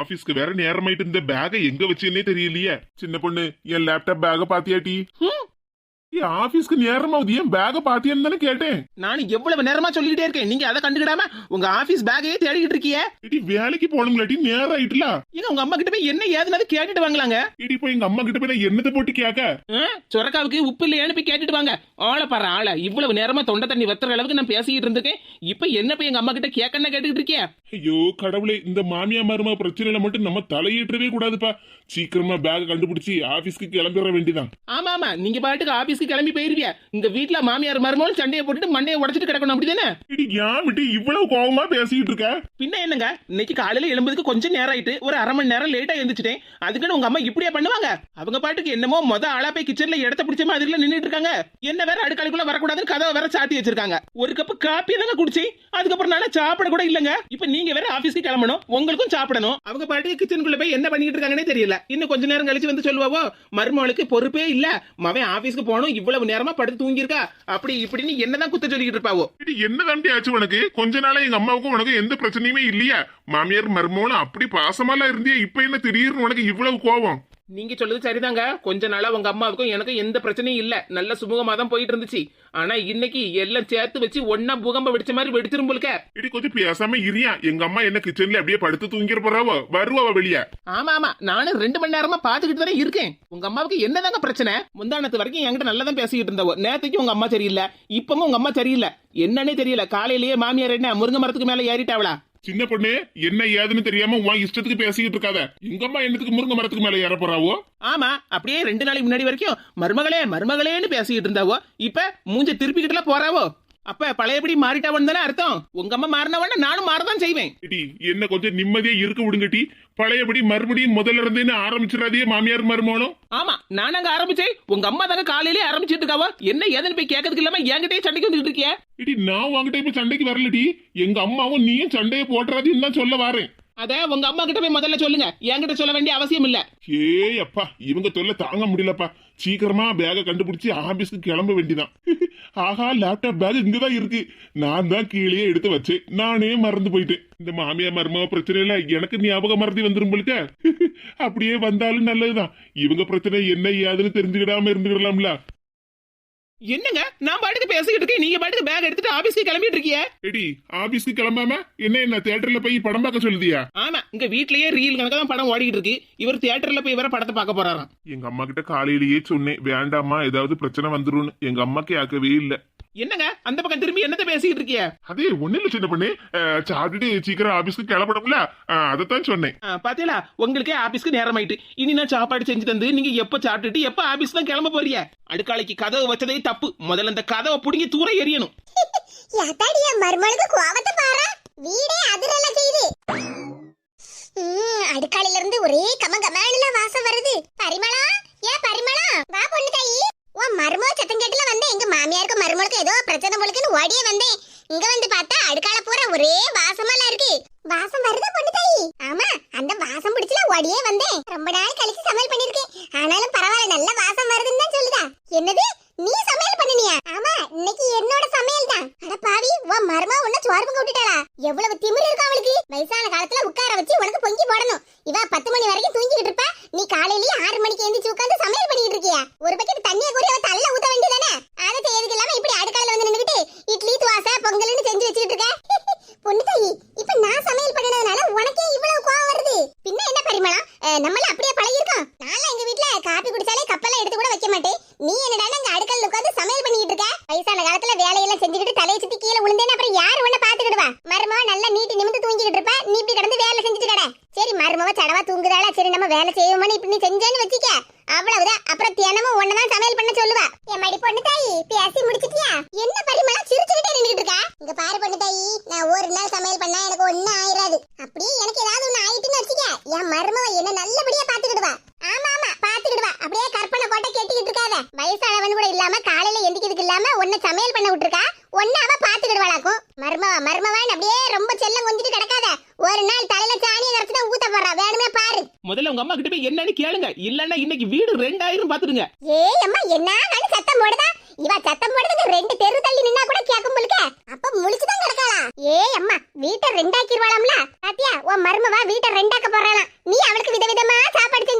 ஆபீஸ்க்கு வேற நேரமாயிட்டு இந்த பேகை எங்க வச்சேன்னே தெரியலையே. சின்ன பொண்ணு என் லேப்டாப் பேக பாத்தியாட்டி. என் ஆபீஸ்க்கு நேரமாவது ஏன் பேக பாத்தியான்னு தானே கேட்டேன். நான் எவ்வளவு நேரமா சொல்லிக்கிட்டே இருக்கேன். நீங்க அதை கண்டுக்கிடாம உங்க ஆபீஸ் பேக்கையே தேடிக்கிட்டு இருக்கியே? இடி வேலைக்கு போகணுங்களாட்டி நேரம் ஆயிட்டுல. ஏங்க உங்க அம்மா கிட்ட போய் என்ன ஏதுனது கேட்டுட்டு வாங்கலாங்க. இடி போய் எங்க அம்மா கிட்ட போய் நான் என்னத்தை போட்டு கேட்க? சொரக்காவுக்கு உப்பு இல்லையான்னு போய் கேட்டுட்டு வாங்க. ஆளை பாரு ஆளை. இவ்வளவு நேரமா தொண்டை தண்ணி வத்துற அளவுக்கு நான் பேசிக்கிட்டு இருந்திருக்கேன். இப்ப என்ன போய் எங்க அம்மா கிட்ட கேட்கன்னு கேட்டுக்கிட்டு இருக்கியா? ஐயோ கடவுளே இந்த மாமியா மருமா பிரச்சனையில மட்டும் நம்ம தலையிட்டவே கூடாதுப்பா. சீக்கிரமா பேக கண்டுபிடிச்சு ஆபீஸ்க்கு கிளம்பிட வேண்டியதான் ஆமா ஆமா நீங்க பாட்டுக்கு ஆபீஸ்க்கு கிளம்பி போயிருவியா? இந்த வீட்ல மாமியார் மருமகள் சண்டையை போட்டுட்டு மண்டையை உடைச்சிட்டு கிடக்கணும் அப்படிதானே? ஏன் விட்டு இவ்வளவு கோவமா பேசிக்கிட்டு இருக்க? பின்ன என்னங்க? இன்னைக்கு காலையில எழும்பதுக்கு கொஞ்சம் நேரம் ஆயிட்டு ஒரு அரை மணி நேரம் லேட்டா எழுந்துச்சிட்டேன் அதுக்குன்னு உங்க அம்மா இப்படியா பண்ணுவாங்க? அவங்க பாட்டுக்கு என்னமோ மொத ஆளா போய் கிச்சன்ல இடத்த பிடிச்ச மாதிரி நின்னுட்டு இருக்காங்க. என்ன வேற அடுக்கலைக்குள்ள வரக்கூடாதுன்னு கதவை வேற சாத்தி வச்சிருக்காங்க. ஒரு கப்பு காப்பி தாங்க குடிச்சு அதுக்கப்புறம் நானே சாப்பிட கூட இல்லங்க. இப்ப நீங்க வேற ஆபீஸ்க்கு கிளம்பணும். உங்களுக்கும் சாப்பிடணும். அவங்க பாட்டுக்கு கிச்சனுக்குள்ள போய் என்ன பண்ணிட்டு இருக்காங்கன்னே தெரியல. இன்னும் கொஞ்ச நேரம் கழிச்சு வந்து சொல்லுவாவோ மருமகளுக்கு பொறுப்பே இல்ல. மவன் ஆபீஸ்க்கு போகணும் இவ்வளவு நேரமா படுத்து தூங்கியிருக்கா. அப்படி இப்படின்னு என்னதான் குத்த சொல்லிக்கிட்டு இருப்பாவோ? இடி என்ன தாண்டி ஆச்சு உனக்கு? கொஞ்ச நாளா எங்க அம்மாவுக்கும் உனக்கு எந்த பிரச்சனையுமே இல்லையா? மாமியார் மருமகளும் அப்படி பாசமாலாம் இருந்தியா இப்ப என்ன திடீர்னு உனக்கு இவ்வளவு கோவம் நீங்க சொல்றது சரிதாங்க. கொஞ்ச நாளா உங்க அம்மாவுக்கும் எனக்கும் எந்த பிரச்சனையும் இல்ல. நல்ல சுமூகமா தான் போயிட்டு இருந்துச்சு. ஆனா இன்னைக்கு எல்லாம் சேர்த்து வச்சு ஒன்னா பூகம்ப வெடிச்ச மாதிரி வெடிச்சிரும் போலுக்க இடி கொஞ்சம் பேசாம இரியா. எங்க அம்மா என்ன கிச்சன்ல அப்படியே படுத்து தூங்கிற போறாவோ? வருவாவ வெளிய. ஆமா ஆமா. நானும் ரெண்டு மணி நேரமா பாத்துக்கிட்டு தானே இருக்கேன். உங்க அம்மாவுக்கு என்னதாங்க பிரச்சனை? முந்தானத்து வரைக்கும் என்கிட்ட நல்லா தான் பேசிக்கிட்டு இருந்தவோ? நேத்துக்கு உங்க அம்மா சரியில்லை. இப்பவும் உங்க அம்மா சரியில்லை. என்னன்னே தெரியல. காலையிலேயே மாமியார் என்ன முருங்கை மரத்துக்கு மேல ஏறிட்டாவளா? சின்ன பொண்ணு என்ன ஏதுன்னு தெரியாம உன் இஷ்டத்துக்கு பேசிக்கிட்டு இருக்காத. எங்க அம்மா என்னத்துக்கு முருங்கை மரத்துக்கு மேல ஏற போறாவோ? ஆமா அப்படியே ரெண்டு நாளைக்கு முன்னாடி வரைக்கும் மருமகளே மருமகளேன்னு பேசிக்கிட்டு இருந்தாவோ? இப்ப மூஞ்ச திருப்பிக்கிட்டுல போறாவோ? அப்ப பழையபடி மாறிட்டாவன்னு தானே அர்த்தம்? உங்க அம்மா மாறினவன நானும் மாறதான் செய்வேன். இடி என்ன கொஞ்சம் நிம்மதியா இருக்க விடுங்கட்டி பழையபடி மறுபடியும் முதல்ல இருந்தேன்னு ஆரம்பிச்சிடாதே மாமியார் மருமகளும். ஆமா நான் அங்க ஆரம்பிச்சேன். உங்க அம்மா தாங்க காலையிலே ஆரம்பிச்சிட்டு இருக்காவோ. என்ன ஏதுன்னு போய் கேட்கறதுக்கு இல்லாம என்கிட்டயே சண்டைக்கு வந்துட்டு இருக்கிய? இடி நான் உங்ககிட்ட இப்ப சண்டைக்கு வரலடி எங்க அம்மாவும் நீயும் சண்டையை போட்டுறாதுன்னு தான் சொல்ல வாரேன். அத உங்க அம்மா கிட்ட போய் முதல்ல சொல்லுங்க. என்கிட்ட சொல்ல வேண்டிய அவசியம் இல்ல. ஏய் அப்பா இவங்க தொல்லை தாங்க முடியலப்பா. சீக்கிரமா பேகை கண்டுபிடிச்சு ஆபீஸ்க்கு கிளம்ப வேண்டியதான் ஆஹா லேப்டாப் பேக் இங்கதான் இருக்கு. நான் தான் கீழே எடுத்து வச்சேன். நானே மறந்து போயிட்டேன். இந்த மாமியா மருமக பிரச்சனையில எனக்கு ஞாபகம் மறதி வந்துரும் போலுக்க? அப்படியே வந்தாலும் நல்லதுதான். இவங்க பிரச்சனை என்ன ஏதுன்னு தெரிஞ்சுக்கிடாம இருந்துக்கிடலாம்ல. என்னங்க? நான் பாட்டுக்கு பேசிக்கிட்டு இருக்கேன். நீங்க பாட்டுக்கு பேக் எடுத்துட்டு ஆபீஸ்க்கு கிளம்பிட்டு இருக்கிய? எடி ஆபீஸ்க்கு கிளம்பாம என்ன என்ன தியேட்டர்ல போய் படம் பார்க்க சொல்லுதியா? ஆமா இங்க வீட்லயே ரீல் கணக்கா தான் படம் ஓடிக்கிட்டு இருக்கு. இவர் தியேட்டர்ல போய் வேற படத்தை பார்க்க போறாராம். எங்க அம்மா கிட்ட காலையிலேயே சொன்னேன் வேண்டாம்மா ஏதாவது பிரச்சனை வந்துரும்னு. எங்க அம்மா கேட்கவே இல்ல. என்னங்க? அந்த பக்கம் திரும்பி என்னத்த பேசிக்கிட்டு இருக்கிய? அதே ஒண்ணு இல்ல சின்ன பொண்ணு. சாப்பிட்டுட்டு சீக்கிரம் ஆபீஸ்க்கு கிளம்பணும்ல. அதைத்தான் சொன்னேன். பாத்தீங்களா? உங்களுக்கே ஆபீஸ்க்கு நேரம் ஆயிட்டு இனி நான் சாப்பாடு செஞ்சு தந்து நீங்க எப்ப சாப்பிட்டுட்டு எப்ப ஆபீஸ் தான் கிளம்ப போறீங்க அடுக்காலைக்கு கதவு வச்சதே தப்பு. முதல்ல அந்த கதவை புடுங்கி தூர எரியணும் யாத்தாடி என் மருமகளுக்கு கோவத்தை பாரா? வீடே அதிரல செய்யுது ம், அடுக்காலையில இருந்து ஒரே கம கமானுல வாசம் வருது. பரிமளா? ஏ பரிமளா? வா பொண்ணு தாயி. உன் மருமக சத்தம் கேட்டுல வந்தேன். எங்க மாமியாருக்கும் மருமகளுக்கும் ஏதோ பிரச்சனை முழுக்குன்னு ஓடியே வந்தேன். இங்க வந்து பார்த்தா அடுக்கால பூரா ஒரே வாசமெல்லாம் இருக்கு வாசம் வருதா பொண்ணு தாயி ஆமா அந்த வாசம் பிடிச்சல ஓடியே வந்தேன் ரொம்ப நாள் கழிச்சு சமையல் பண்ணிருக்கேன் ஆனாலும் பரவாயில்ல நல்ல வாசம் வருதுன்னு தான் சொல்லுதா என்னது நீ சமையல் பண்ணினியா ஆமா இன்னைக்கு என்னோட சமையல் தான் அட பாவி உன் மருமா உன்ன சோறு விட்டுட்டாளா எவ்வளவு திமிர் இருக்கு அவளுக்கு? வயசான காலத்துல உட்கார வச்சு உனக்கு பொங்கி போடணும். இவ பத்து மணி வரைக்கும் தூங்கிட்டு இருப்ப. நீ காலையிலேயே ஆறு மணிக்கு எந்திரிச்சு உட்காந்து சமையல் பண்ணிட்டு இருக்கியா? ஒரு பக்கெட் தண்ணியை கூறி அவ தள்ள ஊத்த வேண்டியதானே அதை செய்யறதுக்கு இல்லாம இப்படி அடுக்கலையில வந்து நின்னுகிட்டு இட்லி துவாசை பொங்கல்னு செஞ்சு வச்சுட்டு இருக்க. பொண்ணு தாயி இப்ப நான் சமையல் பண்ணதுனால உனக்கே இவ்வளவு கோவம் வருது. பின்ன என்ன பரிமளம்? அஹ், நம்மள அப்படியே பழகிருக்கோம் நான் எங்க வீட்ல காப்பி குடிச்சாலே கப்பெல்லாம் எடுத்து கூட வைக்க மாட்டேன். நீ என்னடா அங்க அடுக்கல்ல உட்கார்ந்து சமையல் பண்ணிட்டு இருக்க வயசான காலத்துல வேலையெல்லாம் செஞ்சுக்கிட்டு தலையை சுத்தி கீழே விழுந்தேன்னு அப்புறம் யாரு உன்ன பாத்துக்கிடுவா மருமவ நல்லா நீட்டி நிமிந்து தூங்கிட்டு இருப்ப நீ இப்படி கிடந்து வேலை செஞ்சுட்டு கிட சரி மருமவ சடவா தூங்குதாளா சரி நம்ம வேலை செய்வோம்னு இப்படி நீ செஞ்சேன்னு வச்சுக்க அவ்வளவுதான் அப்புறம் தினமும் ஒன்னதான் சமையல் பண்ண சொல்லுவா என் மடி பொண்ணு தாயி பேசி முடிச்சிட்டியா என்ன பரிமளம் சிரிச்சுக்கிட்டே நின்னுட்டு இருக்கா இங்க பாரு பொண்ணு தாயி நான் ஒரு நாள் சமையல் பண்ணா எனக்கு ஒண்ணு ஆயிராது அப்படியே எனக்கு ஏதாவது ஒண்ணு ஆயிட்டுன்னு வச்சுக்க என் மருமவ என்ன நல்லபடியா பாத்துக்கிடுவா ஆமா ஆமா பாத்துக்கிடுவா அப்படியே கற்பனை கோட்டை கெட்டிக்கிட்டு இருக்காத. வயசானவன் கூட இல்லாம காலையில எந்திக்கிறதுக்கு இல்லாம உன்னை சமையல் பண்ண விட்டுருக்கா. ஒன்னு அவ பாத்துக்கிடுவாளாக்கும் மருமவ மருமவன் அப்படியே ரொம்ப செல்லம் கொஞ்சிட்டு கிடக்காத. ஒரு நாள் தலையில சாணியை கரைச்சு தான் ஊத்த போறா வேணுமே பாரு. முதல்ல உங்க அம்மா கிட்ட போய் என்னன்னு கேளுங்க. இல்லன்னா இன்னைக்கு வீடு ரெண்டாயிரம் பாத்துடுங்க. ஏய் அம்மா என்ன நானு சத்தம் போடுதா இவ சத்தம் போடுறதுக்கு ரெண்டு தெரு தள்ளி நின்னா கூட கேட்கும் போலுக்க அப்ப முழிச்சுதான் கிடக்காளா ஏய் அம்மா வீட்டை ரெண்டாக்கிடுவாளாம்ல பாத்தியா உன் மருமவா வீட்டை ரெண்டாக்க போறாளாம் சாப்பிட்டு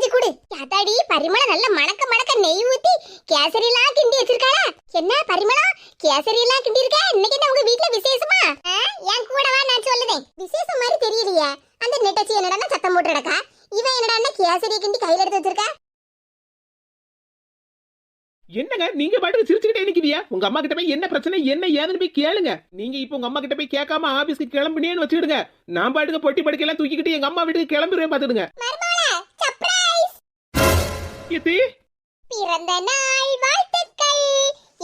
கிடக்கா இவன் என்னடா கேசரிய கிண்டி கையில எடுத்து வச்சிருக்கா? என்னங்க? நீங்க பாட்டுக்கு சிரிச்சுக்கிட்டே நிக்கிறீங்க உங்க அம்மா கிட்ட போய் என்ன பிரச்சனை என்ன ஏதுன்னு போய் கேளுங்க. நீங்க இப்போ உங்க அம்மா கிட்ட போய் கேட்காம ஆபீஸ்க்கு கிளம்புனேன்னு வச்சுக்கிடுங்க. நான் பாட்டுக்கு பொட்டி படுக்கையெல்லாம் தூக்கிக்கிட்டு எங்க அம்மா வீட்டுக்கு கிளம்பிடுவேன் பாத்துடுங்க எத்தி? பிறந்த நாள் வாழ்த்துக்கள்.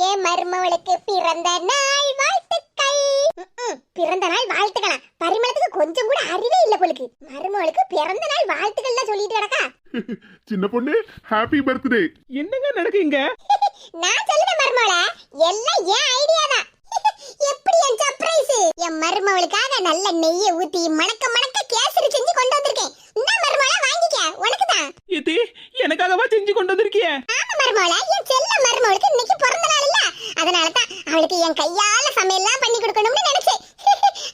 ஏ மருமவளுக்கு பிறந்த நாள் வாழ்த்துக்கள். பிறந்த நாள் வாழ்த்துக்களா பரிமளத்துக்கு கொஞ்சம் கூட அறிவே இல்ல போலுக்கு. மருமவளுக்கு பிறந்த நாள் வாழ்த்துக்கள் சொல்லிட்டு கிடக்கா? சின்ன பொண்ணு ஹாப்பி பர்த்டே என்னங்க நடக்குங்க நான் சொல்லுவேன் மருமவள எல்லாம் என் ஐடியா தான். எப்படி என் சர்ப்ரைஸ் என் மருமவளுக்காக நல்ல நெய்யை ஊத்தி மணக்க மணக்க கேசரி செஞ்சு கொண்டு வந்திருக்கேன். இந்த மருமவள வாங்கிக்க. உனக்கு தான். எத்தி எனக்காகவா செஞ்சு கொண்டு வந்திருக்கிய? ஆமா மருமவள என் செல்ல மருமவளுக்கு இன்னைக்கு பிறந்த நாள் இல்ல. அதனால தான் அவளுக்கு என் கையால சமையல்லாம் பண்ணி கொடுக்கணும்னு நினைச்சேன்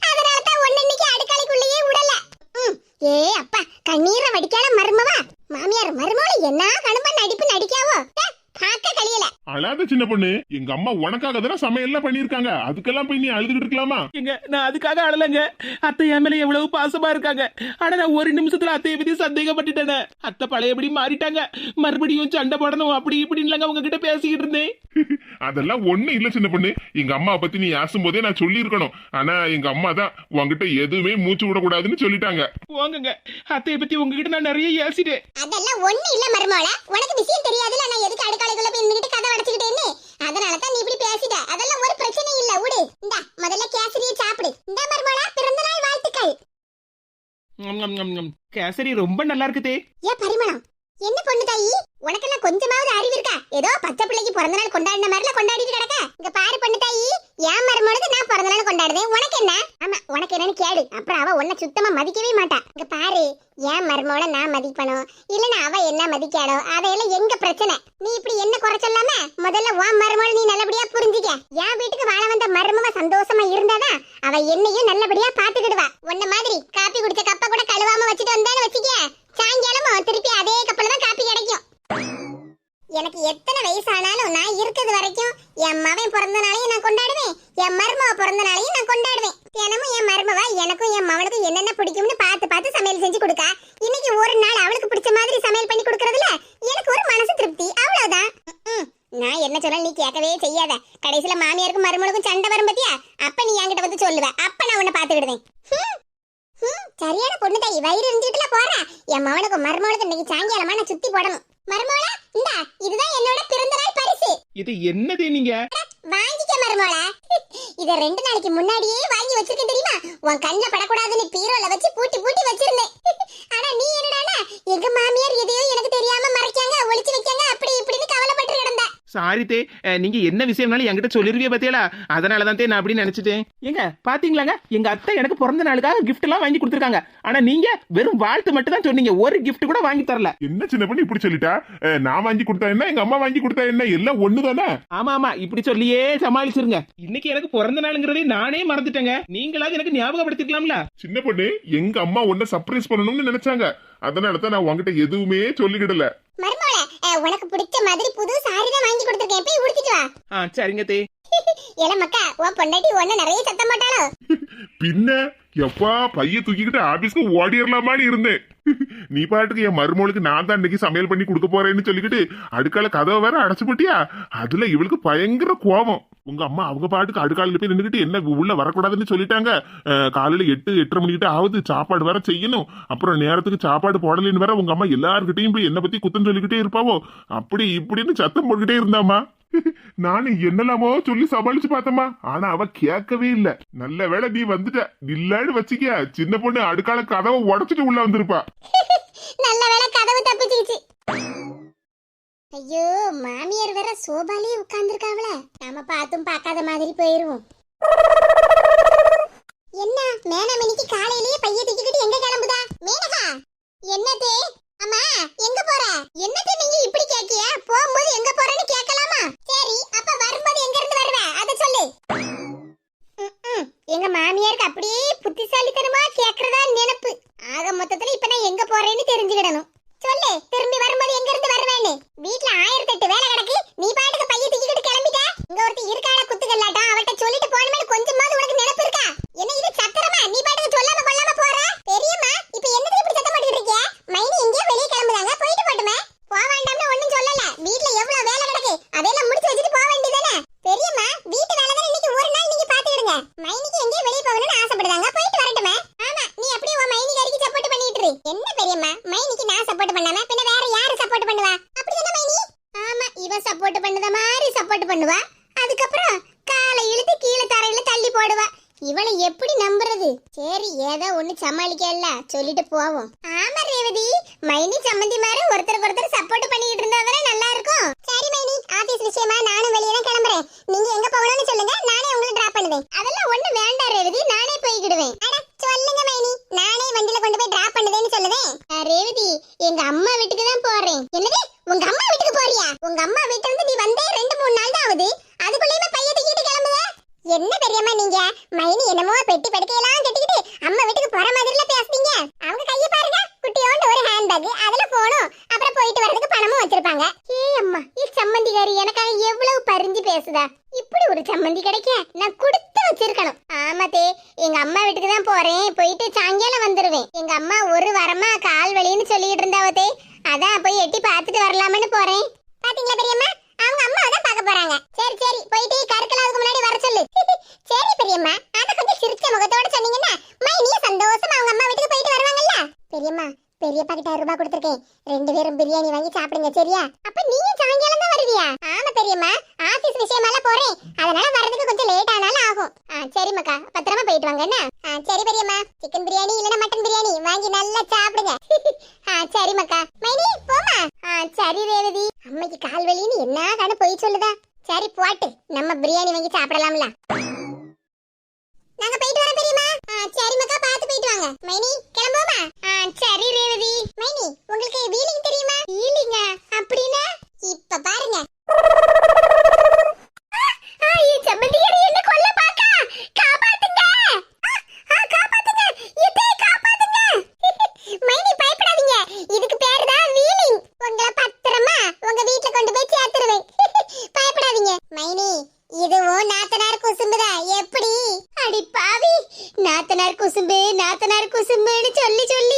அதனால தான் ஒன்னு இன்னைக்கு அடுக்கலைக்குள்ளேயே விடல ம், ஏ அப்பா கண்ணீரை வடிக்கால மருமவா மாமியார் மருமவள என்ன கணும்ப நடிப்பு நடிக்காவோ ச்சே, பார்க்க கழியல அழாத சின்ன பொண்ணு. எங்க அம்மா உனக்காக தானே சமையல்லாம் பண்ணிருக்காங்க அதுக்கெல்லாம் போய் நீ அழுதுகிட்டு இருக்கலாமா? எங்க நான் அதுக்காக அழலங்க. அத்தை என் மேல எவ்வளவு பாசமா இருக்காங்க. ஆனா நான் ஒரு நிமிஷத்துல அத்தையை பத்தி சந்தேகப்பட்டுட்டேனே. அத்தை பழையபடி மாறிட்டாங்க. மறுபடியும் சண்டை போடணும் அப்படி இப்படின்லாங்க உங்ககிட்ட பேசிக்கிட்டு இருந்தேன். அதெல்லாம் ஒண்ணு இல்ல சின்ன பொண்ணு. எங்க அம்மா பத்தி நீ ஆசும் போதே நான் சொல்லி இருக்கணும் ஆனா எங்க அம்மா தான் உன்கிட்ட எதுவுமே மூச்சு விடக்கூடாதுன்னு சொல்லிட்டாங்க. போங்கங்க. அத்தையை பத்தி உங்ககிட்ட நான் நிறைய ஏசிட்டேன் அதெல்லாம் ஒண்ணு இல்ல மருமவள உனக்கு விஷயம் தெரியாதுல நான் எதுக்கு அடுக்கலைக்குள்ள போய் நின்னுட்டு கதை அடைச்சுக்கிட்டேன்னு அதனால தான் நீ இப்படி பேசிட்ட. அதெல்லாம் ஒரு பிரச்சனை இல்ல. விடு. இந்த முதல்ல கேசரியை சாப்பிடு. இந்த மருமவள பிறந்த நாள் வாழ்த்துக்கள். கேசரி ரொம்ப நல்லா இருக்குதே. ஏ பரிமளம். என்ன பொண்ணு தாயி? உனக்கெல்லாம் கொஞ்சமாவது அறிவு இருக்கா? ஏதோ பச்சை பிள்ளைக்கு பிறந்த நாள் கொண்டாடின மாதிரில கொண்டாடிட்டு கிடக்க. இங்க பாரு பொண்ணு தாயி. ஏன் மருமகளுக்கு நான் பிறந்த நாள் கொண்டாடுவேன். உனக்கு என்ன? ஆமா உனக்கு என்னன்னு கேடு அப்புறம் அவ உன்னை சுத்தமா மதிக்கவே மாட்டா. இங்க பாரு ஏன் மருமகளை நான் மதிக்கணும் இல்லனா அவ என்ன மதிக்காடோ அதையெல்லாம் எங்க பிரச்சனை? நீ இப்படி என்ன குறை சொல்லாம முதல்ல உன் மருமகளை நீ நல்லபடியா புரிஞ்சுக்க. என் வீட்டுக்கு வாழ வந்த மருமக சந்தோஷமா இருந்தாதான் அவ என்னையும் நல்லபடியா பாத்துக்கிடுவா உன்ன மாதிரி காப்பி குடிச்ச கப்ப கூட கழுவாம வச்சுட்டு வந்தான்னு வச்சுக்க சாயங்காலமும் திருப்பி அதே கப்பல தான் காப்பி கிடைக்கும் எனக்கு எத்தனை வயசானாலும் நான் இருக்கிறது வரைக்கும் என் மகன் பிறந்த நாளையும் நான் கொண்டாடுவேன் என் மருமக பிறந்த நாளையும் நான் கொண்டாடுவேன் தினமும் என் மருமவ எனக்கும் என் மவனுக்கும் என்னென்ன பிடிக்கும்னு பார்த்து பார்த்து சமையல் செஞ்சு கொடுக்கா? இன்னைக்கு ஒரு நாள் அவளுக்கு பிடிச்ச மாதிரி சமையல் பண்ணி கொடுக்கறதுல எனக்கு ஒரு மனசு திருப்தி. அவ்வளவுதான். நான் என்ன சொன்னாலும் நீ கேட்கவே செய்யாத. கடைசியில மாமியாருக்கும் மருமகளுக்கும் சண்டை வரும் பத்தியா? அப்ப நீ என்கிட்ட வந்து சொல்லுவ. அப்ப நான் உன்னை பாத்துக்கிடுவேன் சரியான பொண்ணு தாய் வயிறு இருந்துட்டுல போற. என் மவனுக்கும் மருமகளுக்கு இன்னைக்கு சாயங்காலமா நான் சுத்தி போடணும். மருமகளா இந்தா இதுதான் என்னோட பிறந்த நாள் பரிசு. இது என்னதே நீங்க? வாங்கிக்க மருமகளா. இத ரெண்டு நாளைக்கு முன்னாடியே வாங்கி வச்சிருக்கேன் தெரியுமா? உன் கண்ணுல படக்கூடாதுன்னு பீரோல வச்சு பூட்டி பூட்டி வச்சிருந்தேன் ஆனா நீ என்னடானா எங்க மாமியார் எதையோ எனக்கு தெரியாம மறைக்காங்க ஒளிச்சு வைக்காங்க அப்படி இப்படின்னு கவலைப்பட்டு கிடந்த சாரி தே. நீங்க என்ன விஷயம்னாலும் என்கிட்ட சொல்லிருவிய பத்தியலா அதனால தான் தே நான் அப்படி நினைச்சிட்டேன். ஏங்க பாத்தீங்களாங்க? எங்க அத்தை எனக்கு பிறந்த நாளுக்காக gift எல்லாம் வாங்கி கொடுத்துருக்காங்க. ஆனா நீங்க வெறும் வாழ்த்து மட்டும் தான் சொன்னீங்க. ஒரு gift கூட வாங்கி தரல. என்ன சின்ன பொண்ணு இப்படி சொல்லிட்டா? நான் வாங்கி கொடுத்தா என்ன? எங்க அம்மா வாங்கி கொடுத்தா என்ன? எல்லாம் ஒண்ணுதானே? ஆமா ஆமா. இப்படி சொல்லியே சமாளிச்சிருங்க. இன்னைக்கு எனக்கு பிறந்த நாளுங்கிறதே நானே மறந்துட்டேங்க. நீங்களாவது எனக்கு ஞாபகப்படுத்திக்கலாம்ல. சின்ன பொண்ணு எங்க அம்மா உன்னை சர்ப்ரைஸ் பண்ணணும்னு நினைச்சாங்க. அதனால தான் நான் உன்கிட்ட எதுவுமே சொல்லிக்கிடல. மருமகள உனக்கு பிடிச்ச மாதிரி புது சாரி தான் வாங்கி கொடுத்துருக்கேன். போய் உடுத்திட்டு வா. ஆ சரிங்க தே. இள மக்கா உன் பொண்டாட்டி ஒண்ணு நிறைய சத்தம் போட்டாலோ பின்ன எப்பா பைய தூக்கிக்கிட்டு ஆபீஸ்க்கு ஓடிடலாமான்னு இருந்தேன். நீ பாட்டுக்கு என் மருமகளுக்கு நான் தான் இன்னைக்கு சமையல் பண்ணி கொடுக்க போறேன்னு சொல்லிக்கிட்டு அடுக்கால கதவை வேற அடைச்சு போட்டியா? அதுல இவளுக்கு பயங்கர கோபம். உங்க அம்மா அவங்க பாட்டுக்கு அடுக்காலில் போய் நின்றுக்கிட்டு என்ன உள்ள வரக்கூடாதுன்னு சொல்லிட்டாங்க. அஹ், காலையில எட்டு எட்டரை மணிக்கிட்ட ஆகுது சாப்பாடு வேற செய்யணும். அப்புறம் நேரத்துக்கு சாப்பாடு போடலைன்னு வேற உங்க அம்மா எல்லாருக்கிட்டையும் போய் என்னை பத்தி குத்தம் சொல்லிக்கிட்டே இருப்பாவோ? அப்படி இப்படின்னு சத்தம் போட்டுக்கிட்டே இருந்தாமா நானு என்னலாமோ சொல்லி சமாளிச்சு பார்த்தம்மா. ஆனா அவ கேட்கவே இல்ல. நல்ல வேளை நீ வந்துட்ட. இல்லன்னு வச்சுக்க. சின்ன பொண்ணு அடுக்கால கதவை உடச்சிட்டு உள்ள வந்திருப்பா. நல்ல வேலை கதவு தப்பிச்சிச்சு ஐயோ மாமியார் வேற சோபாலே உட்கார்ந்துருக்காவல நாம பார்த்தும் பார்க்காத மாதிரி போயிருவோம். என்ன மேனமணிக்கு காலையிலேயே பைய தூக்கிக்கிட்டு எங்க கிளம்புதா? மேனகா? என்னது? அம்மா எங்க போற? என்னது நீங்க இப்படி கேக்கிய போகும்போது எங்க போறேன்னு கேட்கலாமா? சரி அப்ப வரும்போது எங்க இருந்து வருவ? அத சொல்லு. எங்க மாமியாருக்கு அப்படியே புத்திசாலித்தனமா கேக்குறதா நினைப்பு. ஆக மொத்தத்துல இப்ப நான் எங்க போறேன்னு தெரிஞ்சுக்கிடணும். சொல்லு திரும்பி வரும்போது எங்க இருந்து வருவேன்னு. வீட்ல ஆயிரத்தி எட்டு வேலை கிடக்கு. நீ பாட்டுக்கு பைய தூக்கிட்டு கிளம்பிட்ட? இங்க ஒருத்தி இருக்காட குத்துக்கல்லாட்டம் அவட்ட சொல்லிட்டு போனமே கொஞ்சமாவது உனக்கு நினைப்பு இருக்கா என்ன இது சத்திரமா நீ பாட்டுக்கு சொல்லாம கொள்ளாம போற பெரியம்மா இப்ப என்னது இப்படி சத்தம் போட்டுக்கிட்டு இருக்கிய பெரியம்மா மைனிக்கு நான் சப்போர்ட் பண்ணாம பின்ன வேற யாரு சப்போர்ட் பண்ணுவா அப்படிதானே மைனி ஆமா சப்போர்ட் பண்ணத மாதிரி சப்போர்ட் பண்ணுவா. அதுக்கப்புறம் காலை இழுத்து கீழே தரையில தள்ளி போடுவா. இவளை எப்படி நம்புறது? சரி ஏதோ ஒண்ணு சமாளிக்கல. சொல்லிட்டு போவோம். ஆமா ரேவதி. மைனி சம்மந்தி மாதிரி ஒருத்தருக்கு ஒருத்தர் சப்போர்ட் பண்ணிட்டு இருந்தா தானே நல்லா இருக்கும். சரி மைனி ஆபீஸ் விஷயமா நானும் வெளியே தான் கிளம்புறேன். நீங்க எங்க போகணும்னு சொல்லுங்க நானே உங்களை டிராப் பண்ணுவேன். அதெல்லாம் ஒண்ணு வேண்டாம் ரேவதி. நானே போய்க்கிடுவேன். சொல்லுங்க மைனி. நானே வண்டியில கொண்டு போய் டிராப் பண்ணுவேன்னு சொல்லுவேன் ஆ, ரேவதி எங்க அம்மா வீட்டுக்கு தான் போறேன் என்னது உங்க அம்மா வீட்டுக்கு போறியா உங்க அம்மா வீட்டுல இருந்து நீ வந்தே ரெண்டு மூணு நாள் தான் ஆகுது அதுக்குள்ளேயுமே பைய தூக்கிட்டு கிளம்புத என்ன பெரியம்மா நீங்க மைனி என்னமோ பெட்டி படுக்கையெல்லாம் கட்டிக்கிட்டு அம்மா வீட்டுக்கு போற மாதிரில பேசுறீங்க அவங்க கைய பாருங்க குட்டியோண்டு ஒரு ஹேண்ட் பேக் அதுல போனும் அப்புறம் போயிட்டு வரதுக்கு பணமும் வச்சிருப்பாங்க ஏ அம்மா இ சம்மந்திகாரி எனக்காக எவ்வளவு பறிஞ்சு பேசுதா இப்படி ஒரு சம்மந்தி கிடைக்க நான் கொடுத்து வச்சிருக்கணும். ஆமாத்தே எங்க அம்மா வீட்டுக்கு தான் போறேன். போயிட்டு சாயங்காலம் வந்துருவேன். எங்க அம்மா ஒரு வாரமா கால் வலின்னு சொல்லிட்டு இருந்தாவத்தே. அதான் போய் எட்டி பார்த்துட்டு வரலாமன்னு போறேன். பாத்தீங்களா பெரியம்மா? அவங்க அம்மா தான் பார்க்க போறாங்க. சரி சரி போயிட்டு கருக்கலாவுக்கு முன்னாடி வர சொல்லு. சரி பெரியம்மா அத கொஞ்சம் சிரிச்ச முகத்தோட சொன்னீங்கன்னா மைனிய சந்தோஷமா அவங்க அம்மா வீட்டுக்கு போயிட்டு வருவாங்கல்ல? பெரியம்மா பெரியப்பா கிட்ட ரூபாய் கொடுத்துருக்கேன். ரெண்டு பேரும் பிரியாணி வாங்கி சாப்பிடுங்க சரியா? அப்ப நீங்க சாயங்காலம் தான் வருவியா? ஆமா பெரியம்மா ஆபீஸ் விஷயமால போறேன். அதனால வரதுக்கு கொஞ்சம் லேட் ஆனாலும் ஆகும். ஆ சரி மக்கா பத்திரமா போயிட்டு வாங்க என்ன? ஆ சரி பெரியம்மா. சிக்கன் பிரியாணி இல்லனா மட்டன் பிரியாணி வாங்கி நல்லா சாப்பிடுங்க. ஆ சரி மக்கா. மைனி போமா ஆ சரி ரேவதி. அம்மைக்கு கால் வலின்னு என்ன கண்ணு போய் சொல்லுதா? சரி போட்டு. நம்ம பிரியாணி வாங்கி சாப்பிடலாம்ல. நாங்க போயிட்டு வரோம் பெரியம்மா. சரி மக்கா பார்த்து போயிட்டு வாங்க. மைனி மைனி, இதுவும் நாத்தனார் குசும்புதா? எப்படி? அடி பாவி நாத்தனார் குசும்பு நாத்தனார் குசும்புன்னு சொல்லி சொல்லி.